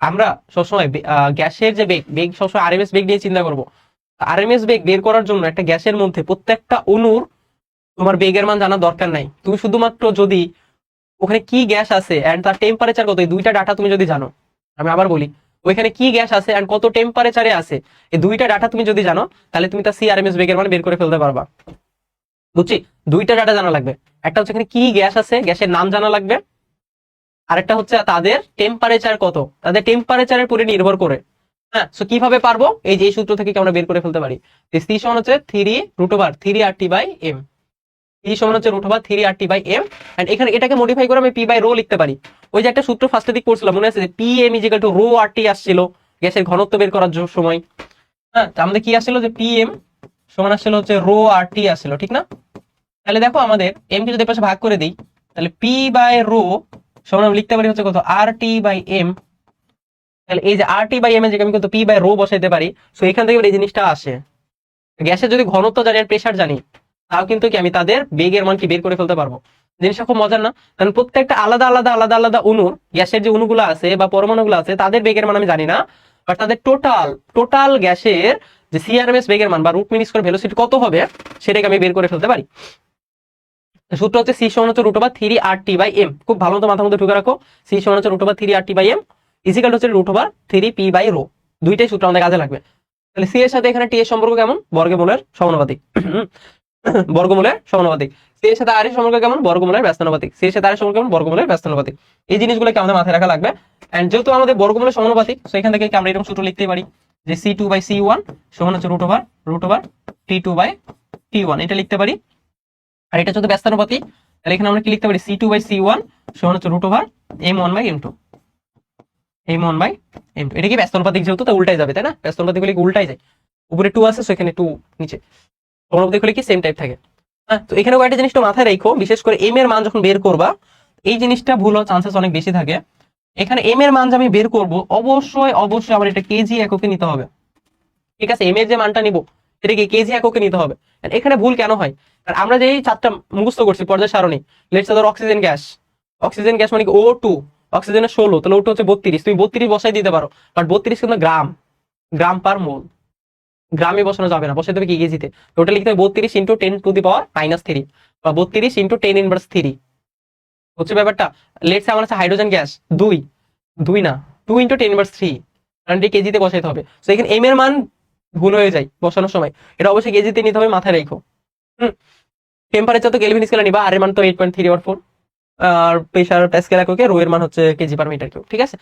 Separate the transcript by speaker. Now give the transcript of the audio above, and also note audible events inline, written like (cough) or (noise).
Speaker 1: আমরা সবসময় গ্যাসের যে বেগ বেগ সবসময় আরএমএস বেগ নিয়ে চিন্তা করব। আরএমএস বেগ বের করার জন্য একটা গ্যাসের মধ্যে প্রত্যেকটা অণুর তোমার বেগের মান জানার দরকার নাই। তুমি শুধুমাত্র যদি ওখানে কি গ্যাস আছে অ্যান্ড তার টেম্পারেচার কত, এই দুইটা ডাটা তুমি যদি জানো, আমি আবার বলি, ওইখানে কি গ্যাস আছে অ্যান্ড কত টেম্পারেচারে আছে, এই দুইটা ডাটা তুমি যদি জানো, তাহলে তুমি তার সিআরএমএস বেগের মান বের করে ফেলতে পারবা। বুঝছি? দুইটা ডাটা জানা লাগবে। একটা হচ্ছে এখানে কি গ্যাস আছে, গ্যাসের নাম জানা লাগবে আরেকটা হচ্ছে তাদের টেম্পারেচার কত? তাদের টেম্পারেচারের উপরে নির্ভর করে। হ্যাঁ সো কীভাবে পারব? এই যে সূত্র থেকে আমরা বের করে ফেলতে পারি? সি সমান হচ্ছে three root over three R T by M C সমান হচ্ছে root over three R T by M and এখানে এটাকে মডিফাই করে আমি পি বাই রো লিখতে পারি। ওই যে একটা সূত্র ফার্স্টে দিক করছিলাম মনে আছে যে P M is equal to rho R T আসছিল গ্যাসের ঘনত্ব বের করার সময়। হ্যাঁ আমাদের কি আসছিল? যে পি এম সমান আসছিল হচ্ছে রো আর টি আসছিল, ঠিক না? তাহলে দেখো আমাদের এম কে যদি পাশে ভাগ করে দিই, তাহলে পি বাই রো সমান লিখতে পারি হচ্ছে কত? আর টি বাই এম তাহলে এই যে আর টি বাই এম এর আমি কিন্তু পি বাই রো বসাইতে পারি। সো এখান থেকে এই জিনিসটা আসে। গ্যাসের যদি ঘনত্ব জানি আর প্রেশার জানি, তাও কিন্তু কি আমি তাদের বেগের মান কি বের করে ফেলতে পারব? জিনিসটা খুব মজার না? কারণ প্রত্যেকটা আলাদা আলাদা আলাদা আলাদা অণুর গ্যাসের যে অণুগুলো আছে বা পরমাণুগুলো আছে, তাদের বেগের মান আমি জানি না। বাট তাদের টোটাল টোটাল গ্যাসের যে সিআরএমএস বেগের মান বা রুট মিন স্কোয়ার ভেলোসিটি কত হবে, সেটাকে আমি বের করে ফেলতে পারি। সূত্র হচ্ছে সি সমান হচ্ছে root over three R T by M খুব ভালো মতো মাথার মধ্যে ঢুকে রাখো। সি সমান হচ্ছে root over three R T by M is equal হচ্ছে root over three P by rho দুইটাই সূত্র আমাদের কাজে লাগবে। তাহলে সি এর সাথে এখানে টি এর সম্পর্ক কেমন? বর্গমূলের সমানুপাতিক। (coughs) বর্গমূলের সমানুপাতিক। সি এর সাথে আর এর সম্পর্ক কেমন? বর্গমূলের ব্যস্তানুপাতিক। সি এর সাথে আর এর সম্পর্ক কেমন? বর্গমূলের ব্যস্তানুপাতিক। এই জিনিসগুলোকে আমাদের মাথায় রাখা লাগবে। এন্ড যেহেতু আমাদের বর্গমূলের সমানুপাতিক তো এখান থেকে আমরা এরকম সূত্র লিখতে পারি? যে C two by C one সমান হচ্ছে root over root over T two by T one এটা লিখতে পারি। আর এটা যদি ব্যস্তানুপাতিক তাহলে এখানে আমরা কি লিখতে পারি? C two by C one সমান হচ্ছে root over M one by M two M one by M two এটা কি ব্যস্তানুপাতিক যেহেতু, তা উল্টাই যাবে, তাই না? ব্যস্তানুপাতিক হলে কি উল্টাই যায়? উপরে টু আছে, সেখানে টু নিচে। সমানুপাতিক হলে কি সেম টাইপ থাকে। হ্যাঁ তো এখানে একটা জিনিসটা মাথায় রেখো, বিশেষ করে এম এর মান যখন বের করবা, এই জিনিসটা ভুল হওয়ার চান্সেস অনেক বেশি থাকে। এখানে এম এর মান যে আমি বের করব, অবশ্যই অবশ্যই আমার এটা কেজি এককে নিতে হবে। ঠিক আছে এম এর যে মানটা নিব সেটাকে কেজি এককে নিতে হবে। এখানে ভুল কেন হয়? আর আমরা যে এই চারটা মুখস্থ করছি, পর্যায় সারণী লেটস ধর অক্সিজেন গ্যাস অক্সিজেন গ্যাস মানে ও টু অক্সিজেনের ষোলো, তাহলে ওটা হচ্ছে বত্রিশ। তুমি বত্রিশ বসাই দিতে পারো। বাট বত্রিশ কিন্তু গ্রাম। গ্রাম পার মোল। গ্রামে বসানো যাবে না বসাতে হবে কি? কেজিতে। ওটা লিখতে হবে বত্রিশ into ten to the power minus three বা বত্রিশ ইন্টু টেন ইনভার্স থ্রি হচ্ছে ব্যাপারটা? লেটস আমার আছে হাইড্রোজেন গ্যাস দুই। দুই না। Two into ten inverse three কারণ কেজিতে বসাইতে হবে। তো এখানে এম এর মান ভুল হয়ে যায় বসানোর সময়। এটা অবশ্যই কেজিতে নিতে হবে, মাথায় রেখো। হুম? টেম্পারেচার তো কেলভিন স্কেলে নিবা, আর এর মান তো eight point three or four R pressure scale এককে রো এর মান হচ্ছে কেজি পার মিটার কিউব ঠিক আছে?